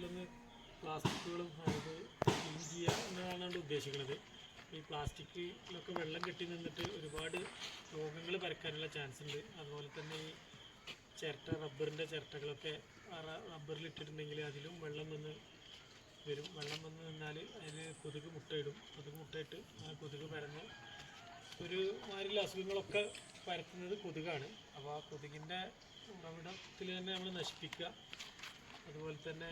ഇതിലൊന്ന് പ്ലാസ്റ്റിക്കുകളും അതായത് ചെയ്യുക എന്നതാണ് ഉദ്ദേശിക്കുന്നത്. ഈ പ്ലാസ്റ്റിക്കിലൊക്കെ വെള്ളം കെട്ടി നിന്നിട്ട് ഒരുപാട് രോഗങ്ങൾ പരക്കാനുള്ള ചാൻസ് ഉണ്ട്. അതുപോലെ തന്നെ ഈ ചിരട്ട റബ്ബറിന്റെ ചിരട്ടകളൊക്കെ റബ്ബറിൽ ഇട്ടിട്ടുണ്ടെങ്കിൽ അതിലും വെള്ളം വന്ന് വരും. വെള്ളം വന്ന് നിന്നാൽ അതിൽ കൊതുക് മുട്ടയിടും. കൊതുക് മുട്ടയിട്ട് ആ കൊതുക് പരന്ന് ഒരു മാതിരിയുള്ള അസുഖങ്ങളൊക്കെ പരത്തുന്നത് കൊതുകാണ്. അപ്പോൾ ആ കൊതുകിന്റെ ഉറവിടത്തിൽ തന്നെ നമ്മൾ നശിപ്പിക്കുക. അതുപോലെ തന്നെ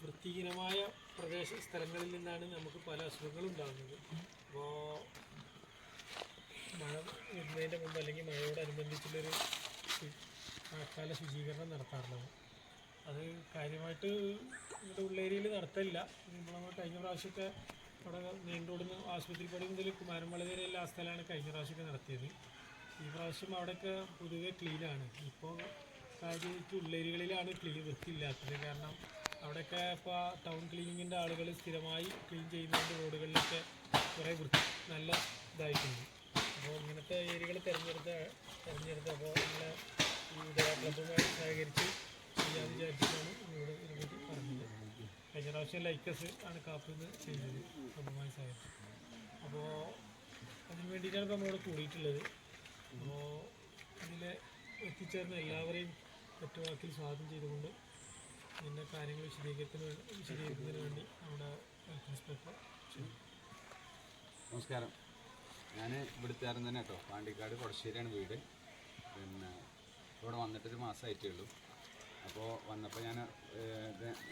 വൃത്തിഹീനമായ പ്രദേശ സ്ഥലങ്ങളിൽ നിന്നാണ് നമുക്ക് പല അസുഖങ്ങളും ഉണ്ടാകുന്നത്. അപ്പോൾ മഴ വരുന്നതിന്റെ മുമ്പ് അല്ലെങ്കിൽ മഴയോടനുബന്ധിച്ചുള്ളൊരു മഴക്കാല ശുചീകരണം നടത്താറുള്ളത്. അത് കാര്യമായിട്ട് ഇവിടെ ഉള്ള ഏരിയയിൽ നടത്തില്ല നമ്മൾ കഴിഞ്ഞ പ്രാവശ്യമൊക്കെ ഇവിടെ മെയിൻ റോഡിൽ നിന്ന് ആശുപത്രി പടി മുതൽ കുമാരമല വരെയുള്ള സ്ഥലമാണ് കഴിഞ്ഞ പ്രാവശ്യമൊക്കെ നടത്തിയത്. ഈ പ്രാവശ്യം അവിടെയൊക്കെ പൊതുവെ ക്ലീനാണ് ഇപ്പോൾ കാര്യമായിട്ട് ഉള്ളേരിയകളിലാണ് ക്ലീൻ വൃത്തിയില്ലാത്തത്. കാരണം അവിടെയൊക്കെ ഇപ്പോൾ ടൗൺ ക്ലീനിങ്ങിന്റെ ആളുകൾ സ്ഥിരമായി ക്ലീൻ ചെയ്യുന്നതിന്റെ റോഡുകളിലൊക്കെ കുറേ വൃത്തി നല്ല ഇതായിട്ടുണ്ട്. അപ്പോൾ ഇങ്ങനത്തെ ഏരിയകൾ തിരഞ്ഞെടുത്ത തിരഞ്ഞെടുത്ത് അപ്പോൾ നമ്മളെ ഈ ക്ലബ്ബുമായി സഹകരിച്ച് ചെയ്യാൻ വിചാരിച്ചിട്ടാണ് ഇവിടെ ഇതിനെപ്പറ്റി പറഞ്ഞത്. കഴിഞ്ഞ പ്രാവശ്യം ലൈക്കസ് ആണ് കാപ്പിന്ന് ചെയ്തത് ക്ലബുമായി സഹകരിച്ച്. അപ്പോൾ അതിന് വേണ്ടിയിട്ടാണ് ഇപ്പോൾ നമ്മളിവിടെ കൂടിയിട്ടുള്ളത്. അപ്പോൾ ഇതിൽ എത്തിച്ചേർന്ന എല്ലാവരെയും ഒറ്റവാക്കിൽ സ്വാഗതം ചെയ്തുകൊണ്ട് ഇതിന്റെ കാര്യങ്ങൾ വിശദീകരിക്കുന്നതിന് വേണ്ടി വിശദീകരിക്കുന്നതിന് വേണ്ടി നമ്മുടെ ഹെൽത്ത് ഇൻസ്പെക്ടർ നമസ്കാരം. ഞാൻ ഇവിടുത്തുകാരൻ തന്നെ കേട്ടോ. പാണ്ടിക്കാട് കൊടശ്ശേരിയാണ് വീട്. പിന്നെ ഇവിടെ വന്നിട്ടൊരു മാസമായിട്ടേ ഉള്ളൂ. അപ്പോൾ വന്നപ്പോൾ ഞാൻ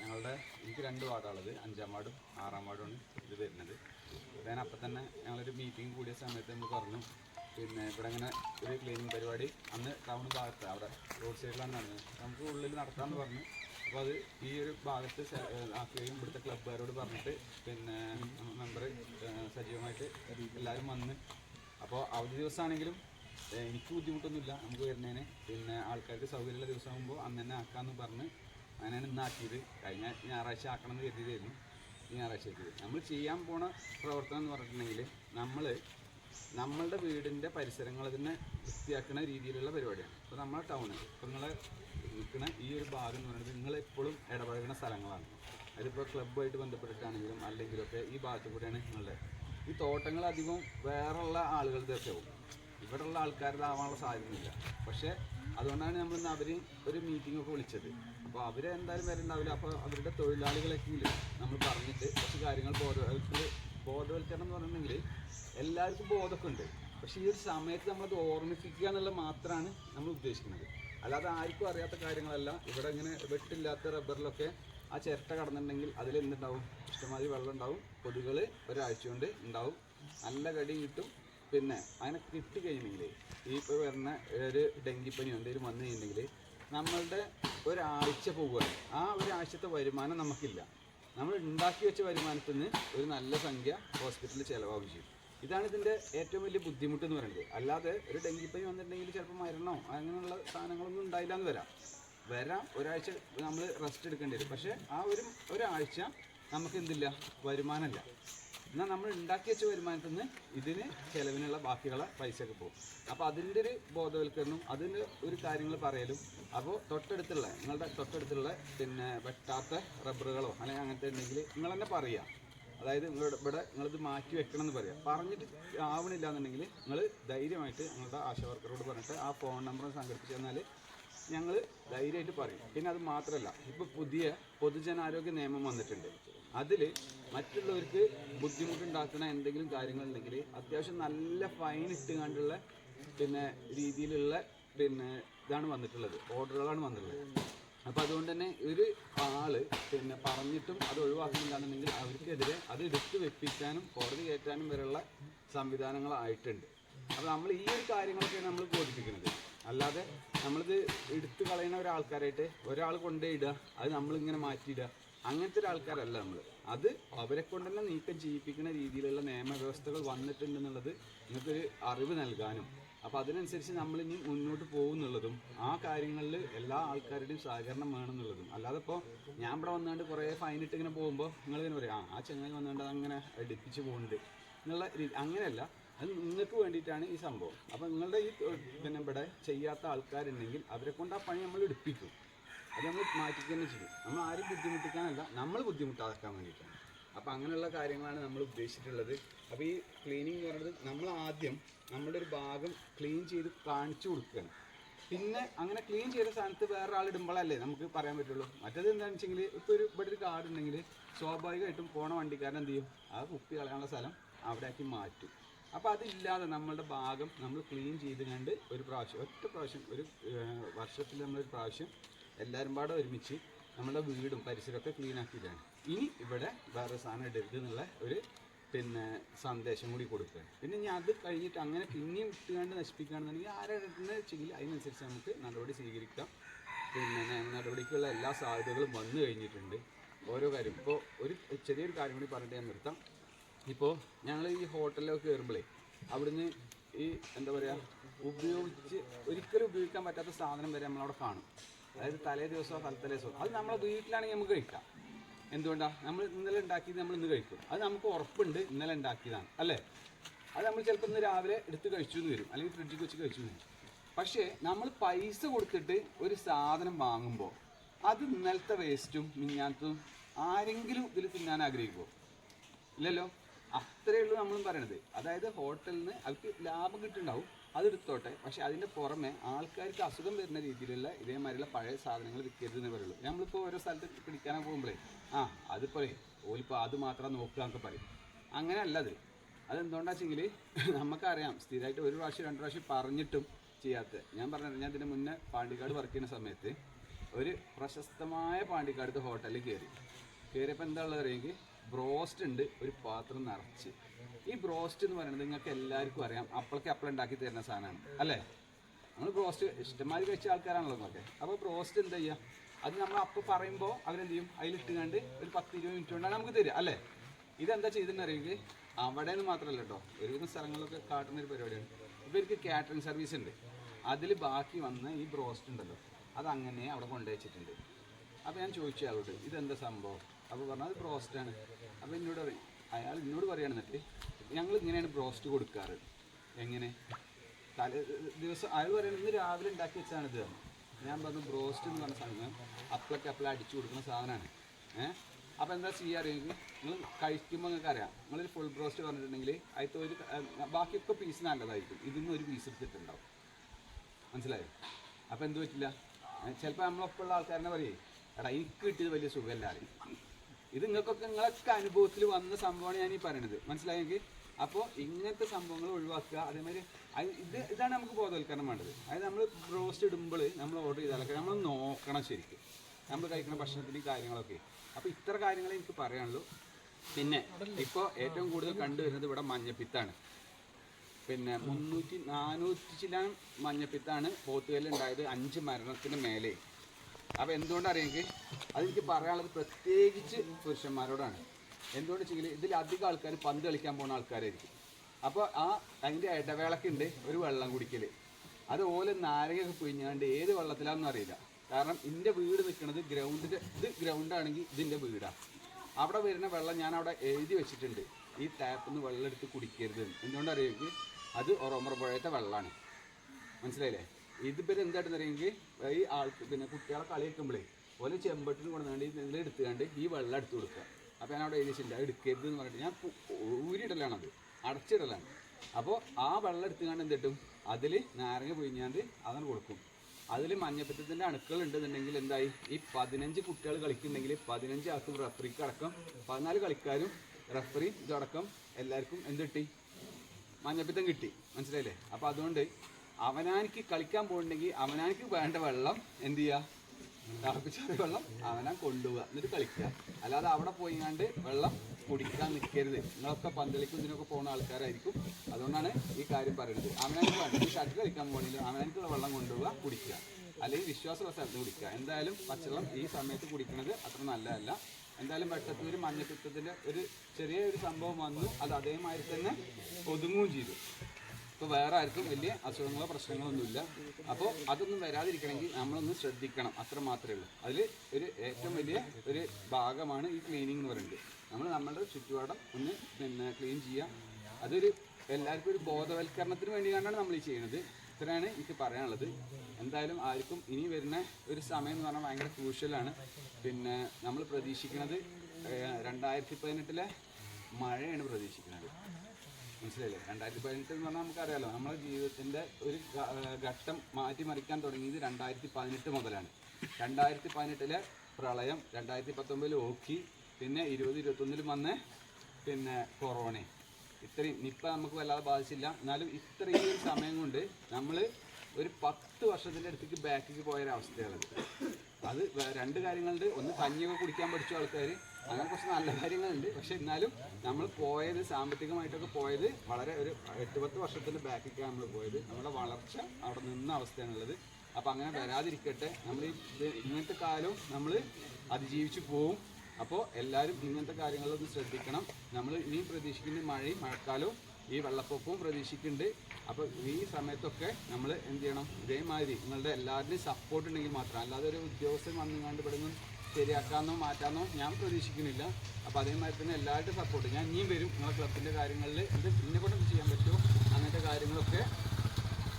ഞങ്ങളുടെ എനിക്ക് രണ്ട് വാർഡാണുള്ളത്. അഞ്ചാം വാർഡും ആറാം വാർഡുമാണ് ഇത് വരുന്നത്. ഞാൻ അപ്പം തന്നെ ഞങ്ങളൊരു മീറ്റിംഗ് കൂടിയ സമയത്ത് നമ്മൾ പറഞ്ഞു. പിന്നെ ഇവിടെ ഇങ്ങനെ ഒരു ക്ലീനിങ് പരിപാടി അന്ന് ടൗൺ ഭാഗത്ത് അവിടെ റോഡ് സൈഡിലാണ് നടന്നത്. നമുക്ക് ഉള്ളിൽ നടത്താമെന്ന് പറഞ്ഞു. അപ്പോൾ അത് ഈ ഒരു ഭാഗത്ത് ആക്കുകയും ഇവിടുത്തെ ക്ലബ്ബുകാരോട് പറഞ്ഞിട്ട് പിന്നെ മെമ്പർ സജീവമായിട്ട് എല്ലാവരും വന്ന്. അപ്പോൾ അവധി ദിവസമാണെങ്കിലും എനിക്ക് ബുദ്ധിമുട്ടൊന്നുമില്ല നമുക്ക് വരുന്നതിന്. പിന്നെ ആൾക്കാർക്ക് സൗകര്യമുള്ള ദിവസമാകുമ്പോൾ അന്ന് തന്നെ ആക്കാമെന്ന് പറഞ്ഞ് അങ്ങനെയാണ് ഇന്ന് ആക്കിയത്. കഴിഞ്ഞ ഞായറാഴ്ച ആക്കണം എന്ന് കരുതിയതായിരുന്നു. ഈ ഞായറാഴ്ച നമ്മൾ ചെയ്യാൻ പോണ പ്രവർത്തനം എന്ന് പറഞ്ഞിട്ടുണ്ടെങ്കിൽ നമ്മൾ നമ്മളുടെ വീടിന്റെ പരിസരങ്ങൾ തന്നെ വൃത്തിയാക്കുന്ന രീതിയിലുള്ള പരിപാടിയാണ്. ഇപ്പോൾ നമ്മളെ ടൗണ് ഇപ്പോൾ നിങ്ങളെ നിൽക്കുന്ന ഈ ഒരു ഭാഗം എന്ന് പറയുന്നത് നിങ്ങളെപ്പോഴും ഇടപഴകുന്ന സ്ഥലങ്ങളാണ്. അതിപ്പോൾ ക്ലബ്ബായിട്ട് ബന്ധപ്പെട്ടിട്ടാണെങ്കിലും അല്ലെങ്കിലൊക്കെ ഈ ഭാഗത്ത് കൂടെയാണ് നിങ്ങളുടെ ഈ തോട്ടങ്ങൾ അധികം വേറെയുള്ള ആളുകളുടെയൊക്കെ ആവും. ഇവിടെയുള്ള ആൾക്കാരുടെ ആവാനുള്ള സാധ്യതയില്ല. പക്ഷേ അതുകൊണ്ടാണ് നമ്മൾ ഇന്ന് അവർ ഒരു മീറ്റിംഗ് ഒക്കെ വിളിച്ചത്. അപ്പോൾ അവരെ എന്തായാലും വരണ്ടാവില്ല അപ്പോൾ അവരുടെ തൊഴിലാളികളെങ്കിലും നമ്മൾ പറഞ്ഞിട്ട് കുറച്ച് കാര്യങ്ങൾ ബോധവൽക്കൽ ബോധവൽക്കരണം എന്ന് പറഞ്ഞിട്ടുണ്ടെങ്കിൽ എല്ലാവർക്കും ബോധമൊക്കെ ഉണ്ട്. പക്ഷേ ഈ ഒരു സമയത്ത് നമ്മളത് ഓർമ്മിപ്പിക്കുക എന്നുള്ളത് മാത്രമാണ് നമ്മൾ ഉദ്ദേശിക്കുന്നത്. അല്ലാതെ ആർക്കും അറിയാത്ത കാര്യങ്ങളല്ല. ഇവിടെ ഇങ്ങനെ വെട്ടില്ലാത്ത റബ്ബറിലൊക്കെ ആ ചിരട്ട കടന്നിട്ടുണ്ടെങ്കിൽ അതിൽ എന്തുണ്ടാവും? ഇഷ്ടമാതിരി വെള്ളം ഉണ്ടാവും. കൊതുകൾ ഒരാഴ്ച കൊണ്ട് ഉണ്ടാവും. നല്ല കടി കിട്ടും. പിന്നെ അങ്ങനെ കിട്ടി കഴിഞ്ഞെങ്കിൽ ഈ ഇപ്പോൾ വരുന്ന ഒരു ഡെങ്കിപ്പനിയോ എന്തെങ്കിലും വന്നു കഴിഞ്ഞിട്ടുണ്ടെങ്കിൽ നമ്മളുടെ ഒരാഴ്ച പോവുകയാണ്. ആ ഒരാഴ്ചത്തെ വരുമാനം നമുക്കില്ല. നമ്മൾ ഉണ്ടാക്കി വെച്ച വരുമാനത്തിൽ നിന്ന് ഒരു നല്ല സംഖ്യ ഹോസ്പിറ്റലിൽ ചിലവാകും ചെയ്യും. ഇതാണ് ഇതിന്റെ ഏറ്റവും വലിയ ബുദ്ധിമുട്ട് എന്ന് പറയുന്നത്. അല്ലാതെ ഒരു ഡെങ്കിപ്പനി വന്നിട്ടുണ്ടെങ്കിൽ ചിലപ്പോൾ മരണോ അങ്ങനെയുള്ള സാധനങ്ങളൊന്നും ഉണ്ടായില്ല എന്ന് വരാം. വരാം ഒരാഴ്ച നമ്മൾ റെസ്റ്റ് എടുക്കേണ്ടി വരും. പക്ഷേ ആ ഒരു ഒരാഴ്ച നമുക്ക് എന്തില്ല? വരുമാനമില്ല. എന്നാൽ നമ്മൾ ഉണ്ടാക്കി വെച്ച വരുമാനത്തിൽ നിന്ന് ഇതിന് ചിലവിനുള്ള ബാക്കിയുള്ള പൈസയൊക്കെ പോകും. അപ്പോൾ അതിന്റെ ഒരു ബോധവൽക്കരണം അതിന്റെ ഒരു കാര്യങ്ങൾ പറയലും അപ്പോൾ തൊട്ടടുത്തുള്ള നിങ്ങളുടെ തൊട്ടടുത്തുള്ള പിന്നെ വെട്ടാത്ത റബ്ബറുകളോ അല്ലെങ്കിൽ അങ്ങനത്തെ ഉണ്ടെങ്കിൽ നിങ്ങൾ തന്നെ പറയുക. അതായത് നിങ്ങളുടെ ഇവിടെ നിങ്ങളിത് മാറ്റി വെക്കണം എന്ന് പറയാം. പറഞ്ഞിട്ട് ആവണില്ല എന്നുണ്ടെങ്കിൽ നിങ്ങൾ ധൈര്യമായിട്ട് നിങ്ങളുടെ ആശാ വർക്കറോട് പറഞ്ഞിട്ട് ആ ഫോൺ നമ്പർ സംഘടിപ്പിച്ച് തന്നാൽ ഞങ്ങൾ ധൈര്യമായിട്ട് പറയും. പിന്നെ അത് മാത്രമല്ല ഇപ്പോൾ പുതിയ പൊതുജനാരോഗ്യ നിയമം വന്നിട്ടുണ്ട്. അതിൽ മറ്റുള്ളവർക്ക് ബുദ്ധിമുട്ടുണ്ടാക്കുന്ന എന്തെങ്കിലും കാര്യങ്ങളുണ്ടെങ്കിൽ അത്യാവശ്യം നല്ല ഫൈൻ ഇട്ടുകൊണ്ടുള്ള പിന്നെ രീതിയിലുള്ള പിന്നെ ഇതാണ് വന്നിട്ടുള്ളത്. ഓർഡറുകളാണ് വന്നിട്ടുള്ളത്. അപ്പോൾ അതുകൊണ്ട് തന്നെ ഒരു ആൾ പിന്നെ പറഞ്ഞിട്ടും അത് ഒഴിവാക്കുന്നില്ലാന്നുണ്ടെങ്കിൽ അവർക്കെതിരെ അത് എടുത്തു വെപ്പിക്കാനും കോടതി കയറ്റാനും വരെയുള്ള സംവിധാനങ്ങളായിട്ടുണ്ട്. അപ്പോൾ നമ്മൾ ഈ ഒരു കാര്യങ്ങളൊക്കെയാണ് നമ്മൾ ബോധിപ്പിക്കുന്നത്. അല്ലാതെ നമ്മളിത് എടുത്തു കളയുന്ന ഒരാൾക്കാരായിട്ട് ഒരാൾ കൊണ്ടുപോയിടുക അത് നമ്മളിങ്ങനെ മാറ്റിയിടുക അങ്ങനത്തെ ഒരു ആൾക്കാരല്ല നമ്മൾ. അത് അവരെ കൊണ്ട് തന്നെ നീക്കം ചെയ്യിപ്പിക്കുന്ന രീതിയിലുള്ള നിയമവ്യവസ്ഥകൾ വന്നിട്ടുണ്ടെന്നുള്ളത് നിങ്ങൾക്കൊരു അറിവ് നൽകാനും അപ്പോൾ അതിനനുസരിച്ച് നമ്മൾ ഇനി മുന്നോട്ട് പോകുന്നുള്ളതും ആ കാര്യങ്ങളിൽ എല്ലാ ആൾക്കാരുടെയും സഹകരണം വേണമെന്നുള്ളതും. അല്ലാതെ ഇപ്പോൾ ഞാൻ ഇവിടെ വന്നുകൊണ്ട് കുറേ ഫൈനിട്ട് ഇങ്ങനെ പോകുമ്പോൾ നിങ്ങൾ ഇങ്ങനെ പറയും ആ ചങ്ങായി വന്നുകൊണ്ട് അങ്ങനെ എടുപ്പിച്ച് പോകുന്നുണ്ട് എന്നുള്ള അങ്ങനെയല്ല. അത് നിങ്ങൾക്ക് വേണ്ടിയിട്ടാണ് ഈ സംഭവം. അപ്പോൾ നിങ്ങളുടെ ഈ പിന്നെ ഇവിടെ ചെയ്യാത്ത ആൾക്കാരുണ്ടെങ്കിൽ അവരെ കൊണ്ട് ആ പണി നമ്മൾ എടുപ്പിക്കും. അത് നമ്മൾ മാറ്റിക്കുക തന്നെ ചെയ്യും. നമ്മൾ ആരും ബുദ്ധിമുട്ടിക്കാനല്ല. നമ്മൾ ബുദ്ധിമുട്ടാക്കാൻ വേണ്ടിയിട്ടാണ്. അപ്പോൾ അങ്ങനെയുള്ള കാര്യങ്ങളാണ് നമ്മൾ ഉദ്ദേശിച്ചിട്ടുള്ളത്. അപ്പോൾ ഈ ക്ലീനിങ് എന്ന് പറയുന്നത് നമ്മൾ ആദ്യം നമ്മുടെ ഒരു ഭാഗം ക്ലീൻ ചെയ്ത് കാണിച്ചു കൊടുക്കുകയാണ്. പിന്നെ അങ്ങനെ ക്ലീൻ ചെയ്ത സ്ഥാനത്ത് വേറെ ഇടുമ്പോഴല്ലേ നമുക്ക് പറയാൻ പറ്റുള്ളൂ. മറ്റേത് എന്താണെന്ന് വെച്ചെങ്കിൽ ഇപ്പോൾ ഒരു ഇവിടെ ഒരു കാർഡ് ഉണ്ടെങ്കിൽ സ്വാഭാവികമായിട്ടും പോണ വണ്ടിക്കാരൻ എന്ത് ചെയ്യും? ആ കുപ്പി കളയാനുള്ള സ്ഥലം അവിടെ ആക്കി മാറ്റും. അപ്പോൾ അതില്ലാതെ നമ്മളുടെ ഭാഗം നമ്മൾ ക്ലീൻ ചെയ്ത് കണ്ട് ഒരു പ്രാവശ്യം ഒറ്റ പ്രാവശ്യം ഒരു വർഷത്തിൽ നമ്മളൊരു പ്രാവശ്യം എല്ലാവരും പാടെ ഒരുമിച്ച് നമ്മുടെ വീടും പരിസരമൊക്കെ ക്ലീൻ ആക്കിയിട്ടാണ് ഇനി ഇവിടെ വേറെ സാധനം ഇടരുത് എന്നുള്ള ഒരു പിന്നെ സന്ദേശം കൂടി കൊടുക്കുക. പിന്നെ ഞാൻ അത് കഴിഞ്ഞിട്ട് അങ്ങനെ പിന്നെയും ഇട്ടുകൊണ്ട് നശിപ്പിക്കുകയാണെന്നുണ്ടെങ്കിൽ ആരാണെന്ന് വെച്ചെങ്കിൽ അതിനനുസരിച്ച് നമുക്ക് നടപടി സ്വീകരിക്കാം. പിന്നെ നടപടിക്കുള്ള എല്ലാ സാധ്യതകളും വന്നു കഴിഞ്ഞിട്ടുണ്ട്. ഓരോ കാര്യം. ഇപ്പോൾ ഒരു ചെറിയൊരു കാര്യം കൂടി പറഞ്ഞിട്ട് ഞാൻ നിർത്താം. ഇപ്പോൾ ഞങ്ങൾ ഈ ഹോട്ടലിലൊക്കെ കയറുമ്പോഴേ അവിടുന്ന് ഈ എന്താ പറയുക ഉപയോഗിച്ച് ഒരിക്കലും ഉപയോഗിക്കാൻ പറ്റാത്ത സാധനം വരെ നമ്മളവിടെ കാണും. അതായത് തലേ ദിവസമോ തലത്തലേ ദിവസമോ അത് നമ്മളെ വീട്ടിലാണെങ്കിൽ നമുക്ക് കഴിക്കാം. എന്തുകൊണ്ടാണ് നമ്മൾ ഇന്നലെ ഉണ്ടാക്കിയത് നമ്മൾ ഇന്ന് കഴിക്കും. അത് നമുക്ക് ഉറപ്പുണ്ട് ഇന്നലെ ഉണ്ടാക്കിയതാണ് അല്ലേ? അത് നമ്മൾ ചിലപ്പോൾ ഇന്ന് രാവിലെ എടുത്ത് കഴിച്ചു എന്ന് വരും. അല്ലെങ്കിൽ ഫ്രിഡ്ജിൽ വെച്ച് കഴിച്ചു എന്ന് വരും. പക്ഷേ നമ്മൾ പൈസ കൊടുത്തിട്ട് ഒരു സാധനം വാങ്ങുമ്പോൾ അത് ഇന്നലത്തെ വേസ്റ്റും മിഞ്ഞാത്തും ആരെങ്കിലും ഇതിൽ തിന്നാൻ ആഗ്രഹിക്കുമോ ഇല്ലല്ലോ? അത്രയേ ഉള്ളൂ നമ്മളും പറയണത്. അതായത് ഹോട്ടലിന് അവർക്ക് ലാഭം കിട്ടുന്നുണ്ടാവും. അത് എടുത്തോട്ടെ പക്ഷെ അതിന്റെ പുറമെ ആൾക്കാർക്ക് അസുഖം വരുന്ന രീതിയിലുള്ള ഇതേമാതിരിയുള്ള പഴയ സാധനങ്ങൾ വിൽക്കരുത് എന്ന് പറയുള്ളൂ. നമ്മളിപ്പോൾ ഓരോ സ്ഥലത്ത് പിടിക്കാനൊക്കെ പോകുമ്പോഴേ ആ അതിപ്പോൾ ഓലിപ്പോൾ അത് മാത്രം നോക്കുക എന്നൊക്കെ പറയും. അങ്ങനെയല്ല അത്. അതെന്തുകൊണ്ടാച്ചെങ്കിൽ നമുക്കറിയാം സ്ഥിരമായിട്ട് ഒരു പ്രാവശ്യം രണ്ട് പ്രാവശ്യം പറഞ്ഞിട്ടും ചെയ്യാത്ത. ഞാൻ പറഞ്ഞത് ഞാൻ ഇതിന് മുന്നേ പാണ്ടിക്കാട് വർക്ക് ചെയ്യുന്ന സമയത്ത് ഒരു പ്രശസ്തമായ പാണ്ടിക്കാടത്തെ ഹോട്ടലിൽ കയറി കയറിയപ്പോൾ എന്താ ഉള്ളത് അറിയെങ്കിൽ ബ്രോസ്റ്റ് ഉണ്ട് ഒരു പാത്രം നിറച്ച്. ഈ ബ്രോസ്റ്റ് എന്ന് പറയുന്നത് നിങ്ങൾക്ക് എല്ലാവർക്കും അറിയാം. അപ്പളൊക്കെ അപ്പളം ഉണ്ടാക്കി തരുന്ന സാധനമാണ്. അല്ലേ? നമ്മൾ ബ്രോസ്റ്റ് ഇഷ്ടംമാതിരി കഴിച്ച ആൾക്കാരാണല്ലോ എന്നൊക്കെ അപ്പോൾ ബ്രോസ്റ്റ് എന്താ ചെയ്യുക അത് നമ്മൾ അപ്പം പറയുമ്പോൾ അവരെന്ത് ചെയ്യും അതിലിട്ടുകൊണ്ട് ഒരു പത്ത് ഇരുപത് മിനിറ്റ് കൊണ്ടാണ് നമുക്ക് തരിക. അല്ലേ? ഇതെന്താ ചെയ്തിട്ടുണ്ടെങ്കിൽ അവിടെ നിന്ന് മാത്രമല്ല കേട്ടോ. ഒരുവിധം സ്ഥലങ്ങളിലൊക്കെ കാട്ടുന്ന ഒരു പരിപാടിയാണ്. ഇവർക്ക് കാറ്ററിംഗ് സർവീസ് ഉണ്ട്. അതിൽ ബാക്കി വന്ന് ഈ ബ്രോസ്റ്റ് ഉണ്ടല്ലോ. അത് അങ്ങനെ അവിടെ കൊണ്ടുവച്ചിട്ടുണ്ട്. അപ്പോൾ ഞാൻ ചോദിച്ചു അയാളോട് ഇതെന്താ സംഭവം? അപ്പോൾ പറഞ്ഞാൽ അത് ബ്രോസ്റ്റാണ്. അപ്പോൾ എന്നോട് പറയും അയാൾ എന്നോട് പറയുകയാണ് എന്നിട്ട് ഞങ്ങൾ ഇങ്ങനെയാണ് ബ്രോസ്റ്റ് കൊടുക്കാറ്. എങ്ങനെ? തലേ ദിവസം അയാൾ പറയുന്നത് ഇന്ന് രാവിലെ ഉണ്ടാക്കി വെച്ചാണ് ഇത്. ഞാൻ പറഞ്ഞു ബ്രോസ്റ്റ് എന്ന് പറഞ്ഞ സാധനം അപ്പളൊക്കെ അപ്പള അടിച്ചു കൊടുക്കുന്ന സാധനമാണ് ഏഹ് അപ്പോൾ എന്താ ചെയ്യുക അറിയാമെങ്കിൽ നിങ്ങൾ കഴിക്കുമ്പോൾ നിങ്ങൾക്ക് അറിയാം. നിങ്ങളൊരു ഫുൾ ബ്രോസ്റ്റ് പറഞ്ഞിട്ടുണ്ടെങ്കിൽ അതിൽ ഒരു ബാക്കിയൊക്കെ പീസ് നല്ലതായിരിക്കും. ഇതിന്ന് ഒരു പീസ് എടുത്തിട്ടുണ്ടാവും. മനസ്സിലായോ? അപ്പോൾ എന്ത് പറ്റില്ല? ചിലപ്പോൾ നമ്മളൊപ്പമുള്ള ആൾക്കാരനെ പറയേ എടാ എനിക്ക് കിട്ടിയത് വലിയ സുഖമല്ല അറിയും ഇത് നിങ്ങൾക്കൊക്കെ നിങ്ങളൊക്കെ അനുഭവത്തിൽ വന്ന സംഭവമാണ് ഞാൻ ഈ പറയണത്. മനസ്സിലായെങ്കിൽ അപ്പോൾ ഇങ്ങനത്തെ സംഭവങ്ങൾ ഒഴിവാക്കുക അതേമാതിരി ഇത് ഇതാണ് നമുക്ക് ബോധവൽക്കരണം വേണ്ടത്. അതായത് നമ്മൾ ബ്രോസ്റ്റ് ഇടുമ്പോൾ നമ്മൾ ഓർഡർ ചെയ്താലൊക്കെ നമ്മൾ നോക്കണം ശരിക്കും. നമ്മൾ കഴിക്കുന്ന ഭക്ഷണത്തിന്റെയും കാര്യങ്ങളൊക്കെ. അപ്പോൾ ഇത്ര കാര്യങ്ങളെ എനിക്ക് പറയാനുള്ളൂ. പിന്നെ ഇപ്പോൾ ഏറ്റവും കൂടുതൽ കണ്ടുവരുന്നത് ഇവിടെ മഞ്ഞപ്പിത്താണ്. പിന്നെ മുന്നൂറ്റി നാനൂറ്റി ചില മഞ്ഞപ്പിത്താണ് പോത്തുകല്ലുണ്ടായത് അഞ്ച് മരണത്തിന് മേലെ. അപ്പോൾ എന്തുകൊണ്ട് അറിയാമെങ്കിൽ അതെനിക്ക് പറയാനുള്ളത് പ്രത്യേകിച്ച് പുരുഷന്മാരോടാണ്. എന്തുകൊണ്ട് വെച്ചെങ്കിൽ ഇതിൽ അധികം ആൾക്കാർ പന്ത് കളിക്കാൻ പോകുന്ന ആൾക്കാരായിരിക്കും. അപ്പോൾ ആ അതിന്റെ ഇടവേളക്കുണ്ട് ഒരു വെള്ളം കുടിക്കൽ അത് ഓല പൊയിഞ്ഞാണ്ട് പിഴിഞ്ഞാണ്ട് ഏത് വെള്ളത്തിലാണെന്നും അറിയില്ല. കാരണം എന്റെ വീട് നിൽക്കുന്നത് ഗ്രൗണ്ടിന്റെ ഇത് ഗ്രൗണ്ടാണെങ്കിൽ ഇതിന്റെ വീടാണ് അവിടെ വരുന്ന വെള്ളം ഞാൻ അവിടെ എഴുതി വെച്ചിട്ടുണ്ട്. ഈ ടാപ്പിൽ നിന്ന് വെള്ളം എടുത്ത് കുടിക്കരുത് എന്ന്. എന്തുകൊണ്ട് അറിയുമെങ്കിൽ അത് ഒറോമറ പുഴയത്തെ വെള്ളമാണ് മനസ്സിലായില്ലേ? ഇതിപ്പോൾ എന്തായിട്ടെന്ന് അറിയെങ്കിൽ ഈ ആൾക്ക് പിന്നെ കുട്ടികളെ കളി വെക്കുമ്പോഴേ ഓലെ ചെമ്പട്ടിന് കൊണ്ടുവന്നാണ്ട് നിങ്ങൾ എടുത്തുകൊണ്ട് ഈ വെള്ളം എടുത്തു കൊടുക്കുക. അപ്പോൾ ഞാൻ അവിടെ എഴുതി വെച്ചിട്ടുണ്ട് അത് എടുക്കരുത് എന്ന് പറഞ്ഞിട്ട് ഞാൻ ഊരിയിടലാണത് അടച്ചിടലാണ്. അപ്പോൾ ആ വെള്ളം എടുത്തുകൊണ്ട് എന്തിട്ടും അതിൽ നാരങ്ങ പിഴിഞ്ഞാണ്ട് അതങ്ങ് കൊടുക്കും. അതിൽ മഞ്ഞപ്പിത്തത്തിന്റെ അണുക്കൾ ഉണ്ടെന്നുണ്ടെങ്കിൽ എന്തായി? ഈ പതിനഞ്ച് കുട്ടികൾ കളിക്കുന്നുണ്ടെങ്കിൽ പതിനഞ്ച് ആൾക്കും റഫറിക്ക് അടക്കം പതിനാല് കളിക്കാരും റഫറി ഇതടക്കം എല്ലാവർക്കും എന്ത് കിട്ടി? മഞ്ഞപ്പിത്തം കിട്ടി. മനസ്സിലായില്ലേ? അപ്പോൾ അതുകൊണ്ട് അവനാനിക്ക് കളിക്കാൻ പോയിട്ടുണ്ടെങ്കിൽ അവനാനിക്ക് വേണ്ട വെള്ളം എന്ത് ചെയ്യുക വെള്ളം. അവനാൻ കൊണ്ടുപോവുക. എന്നിട്ട് കളിക്കുക. അല്ലാതെ അവിടെ പോയിങ്ങാണ്ട് വെള്ളം കുടിക്കാൻ നിൽക്കരുത് നിങ്ങളൊക്കെ പന്തളിക്കും ഇതിനൊക്കെ പോകുന്ന ആൾക്കാരായിരിക്കും. അതുകൊണ്ടാണ് ഈ കാര്യം പറയുന്നത്. അവനാനിക്ക് വേണ്ട. ഷർട്ട് കളിക്കാൻ പോകണമെങ്കിൽ അവനാനിക്കുള്ള വെള്ളം കൊണ്ടുപോവുക കുടിക്കുക. അല്ലെങ്കിൽ വിശ്വാസമുള്ള സ്ഥലത്ത് കുടിക്കുക. എന്തായാലും പച്ചവെള്ളം ഈ സമയത്ത് കുടിക്കുന്നത് അത്ര നല്ലതല്ല. എന്തായാലും വെട്ടത്തൂര് മഞ്ഞപ്പിത്തത്തിന്റെ ഒരു ചെറിയ ഒരു സംഭവം വന്നു. അത് അതേമാതിരി തന്നെ ഒതുങ്ങുകയും ചെയ്തു. ഇപ്പോൾ വേറെ ആർക്കും വലിയ അസുഖങ്ങളോ പ്രശ്നങ്ങളൊന്നുമില്ല അപ്പോൾ അതൊന്നും വരാതിരിക്കണമെങ്കിൽ നമ്മളൊന്ന് ശ്രദ്ധിക്കണം. അത്ര മാത്രമേ ഉള്ളൂ. അതിൽ ഒരു ഏറ്റവും വലിയ ഒരു ഭാഗമാണ് ഈ ക്ലീനിങ് എന്ന് പറയുന്നത്. നമ്മൾ നമ്മുടെ ചുറ്റുപാടം ഒന്ന് പിന്നെ ക്ലീൻ ചെയ്യുക അതൊരു എല്ലാവർക്കും ഒരു ബോധവൽക്കരണത്തിന് വേണ്ടി കണ്ടാണ് നമ്മൾ ഈ ചെയ്യുന്നത്. ഇത്രയാണ് എനിക്ക് പറയാനുള്ളത്. എന്തായാലും ആർക്കും ഇനി വരുന്ന ഒരു സമയം എന്ന് പറഞ്ഞാൽ ഭയങ്കര ക്രൂഷ്യലാണ് പിന്നെ നമ്മൾ പ്രതീക്ഷിക്കുന്നത് രണ്ടായിരത്തി പതിനെട്ടിലെ മഴയാണ് പ്രതീക്ഷിക്കുന്നത്. മനസ്സിലായില്ലേ? രണ്ടായിരത്തി പതിനെട്ട് എന്ന് പറഞ്ഞാൽ നമുക്കറിയാലോ നമ്മുടെ ജീവിതത്തിന്റെ ഒരു ഘട്ടം മാറ്റിമറിക്കാൻ തുടങ്ങിയത് രണ്ടായിരത്തി പതിനെട്ട് മുതലാണ്. രണ്ടായിരത്തി പതിനെട്ടിലെ പ്രളയം രണ്ടായിരത്തി പത്തൊമ്പതിൽ ഓക്കി പിന്നെ ഇരുപത് ഇരുപത്തൊന്നിൽ വന്ന് പിന്നെ കൊറോണ. ഇത്രയും നിപ്പ നമുക്ക് വല്ലാതെ ബാധിച്ചില്ല. എന്നാലും ഇത്രയും സമയം കൊണ്ട് നമ്മൾ ഒരു പത്ത് വർഷത്തിന്റെ അടുത്തേക്ക് ബാക്കിക്ക് പോയൊരവസ്ഥയാണത് അത്. രണ്ട് കാര്യങ്ങളുണ്ട്. ഒന്ന് കഞ്ഞിയൊക്കെ കുടിക്കാൻ പഠിച്ച ആൾക്കാർ അങ്ങനെ കുറച്ച് നല്ല കാര്യങ്ങളുണ്ട്. പക്ഷെ എന്നാലും നമ്മൾ പോയത് സാമ്പത്തികമായിട്ടൊക്കെ പോയത് വളരെ ഒരു എട്ട് പത്ത് വർഷത്തിന്റെ ബാക്കിലേക്കാണ് നമ്മൾ പോയത്. നമ്മുടെ വളർച്ച അവിടെ നിന്ന അവസ്ഥയാണുള്ളത്. അപ്പം അങ്ങനെ വരാതിരിക്കട്ടെ. നമ്മൾ ഇത് ഇങ്ങനത്തെ കാലവും നമ്മൾ അതിജീവിച്ച് പോവും. അപ്പോൾ എല്ലാവരും ഇങ്ങനത്തെ കാര്യങ്ങളൊന്ന് ശ്രദ്ധിക്കണം. നമ്മൾ ഇനിയും പ്രതീക്ഷിക്കുന്ന മഴയും മഴക്കാലവും ഈ വെള്ളപ്പൊക്കവും പ്രതീക്ഷിക്കുന്നുണ്ട്. അപ്പോൾ ഈ സമയത്തൊക്കെ നമ്മൾ എന്ത് ചെയ്യണം? ഇതേമാതിരി നിങ്ങളുടെ എല്ലാവരുടെയും സപ്പോർട്ട് ഉണ്ടെങ്കിൽ മാത്രം. അല്ലാതെ ഒരു ഉദ്യോഗസ്ഥൻ വന്നുകൊണ്ട് ഇവിടെ ശരിയാക്കാമെന്നോ മാറ്റാമെന്നോ ഞാൻ പ്രതീക്ഷിക്കുന്നില്ല. അപ്പോൾ അതേമാതിരി തന്നെ എല്ലാവരുടെയും സപ്പോർട്ട് ഞാൻ ഇനിയും വരും. നിങ്ങളുടെ ക്ലബിന്റെ കാര്യങ്ങളിൽ ഇത് ഇന്നെ കൊണ്ട് ചെയ്യാൻ പറ്റുമോ അങ്ങനത്തെ കാര്യങ്ങളൊക്കെ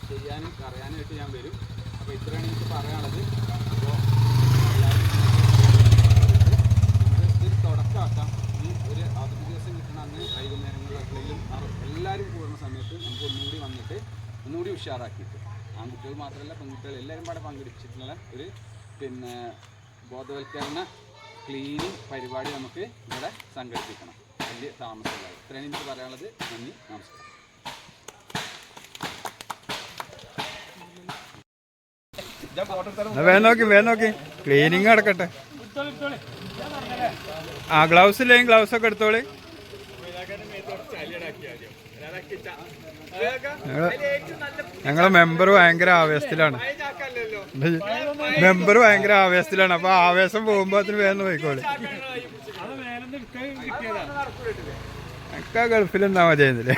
ചെയ്യാനും അറിയാനായിട്ട് ഞാൻ വരും. അപ്പോൾ ഇത്രയാണ് എനിക്ക് പറയാനുള്ളത്. അപ്പോൾ ഇതൊരു തുടക്കമാക്കാം. ഇനി ഒരു അവധി ദിവസം കിട്ടുന്ന അന്ന് വൈകുന്നേരങ്ങളിലെങ്കിലും എല്ലാവരും കൂടുന്ന സമയത്ത് നമുക്ക് ഒന്നുകൂടി വന്നിട്ട് ഒന്നുകൂടി ഉഷാറാക്കിയിട്ട്. ആൺകുട്ടികൾ മാത്രമല്ല പെൺകുട്ടികൾ എല്ലാവരും പാടെ പങ്കെടുത്തിട്ടുള്ള ഒരു പിന്നെ ബോധവൽക്കരണ ക്ലീനിങ് പരിപാടി നമുക്ക് ഇവിടെ സംഘടിപ്പിക്കണം. വലിയ താമസമില്ല ഇത്രയും എനിക്ക് പറയാനുള്ളത് നന്ദി നമസ്കാരം. വേനോക്കി വേനോക്കി നോക്കി വേഗം നോക്കി. ക്ലീനിങ് നടക്കട്ടെ. ആ ഗ്ലൗസ് ഇല്ലെങ്കിൽ ഗ്ലൗസ് ഒക്കെ എടുത്തോളി. ഞങ്ങൾ മെമ്പർ ഭയങ്കര ആവേശത്തിലാണ്. മെമ്പർ ഭയങ്കര ആവേശത്തിലാണ്. അപ്പൊ ആവേശം പോകുമ്പോ അതിന് വേഗം പോയിക്കോളി. ഒക്കെ ഗൾഫിൽ എന്താ മതിയായിരുന്നില്ലേ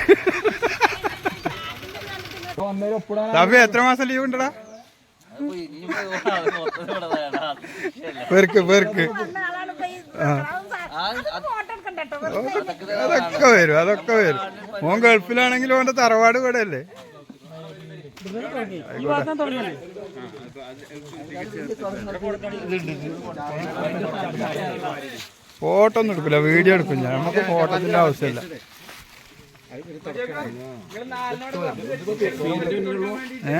തബി എത്ര മാസം ലീവ് ഉണ്ടടാ? പെർക്ക് പെർക്ക് അതൊക്കെ വരും അതൊക്കെ വരും. മോൻ ഗൾഫിലാണെങ്കിലും ഓന്റെ തറവാട് ഇവിടെ അല്ലേ ഫോട്ടോ ഒന്നും എടുക്കില്ല വീഡിയോ എടുക്കും ഞാൻ. നമുക്ക് ഫോട്ടോത്തിന്റെ ആവശ്യമില്ല. ഏ?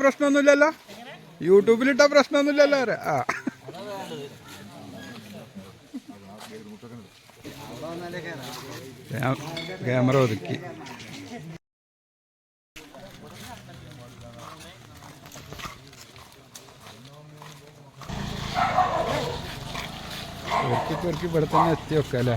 പ്രശ്നമൊന്നുമില്ലല്ലോ? യൂട്യൂബിലിട്ട പ്രശ്നമൊന്നുമില്ലല്ലോ അവരെ ആ. ക്യാ- ക്യാമറ ഒതുക്കി. പെറുക്കി പെറുക്കി ഇവിടെ തന്നെ എത്തി വെക്കാം അല്ലേ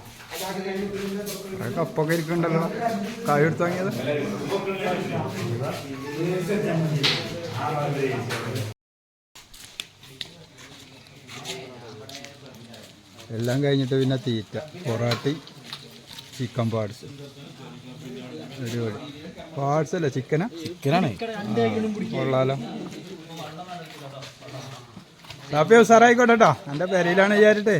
കപ്പൊക്കെ ഇരിക്കണ്ടല്ലോ. കായ എടുത്തു വാങ്ങിയത്. എല്ലാം കഴിഞ്ഞിട്ട് പിന്നെ തീറ്റ പൊറാട്ടി ചിക്കൻ പാർട്സ് അടിപൊളി. പാർട്സ് അല്ല? ചിക്കനാ ചിക്കനാണ് കൊള്ളാലോ. സാപ്പിയോ സാറായിക്കോട്ടെ കേട്ടോ എന്റെ പെരയിലാണ് വിചാരിട്ടേ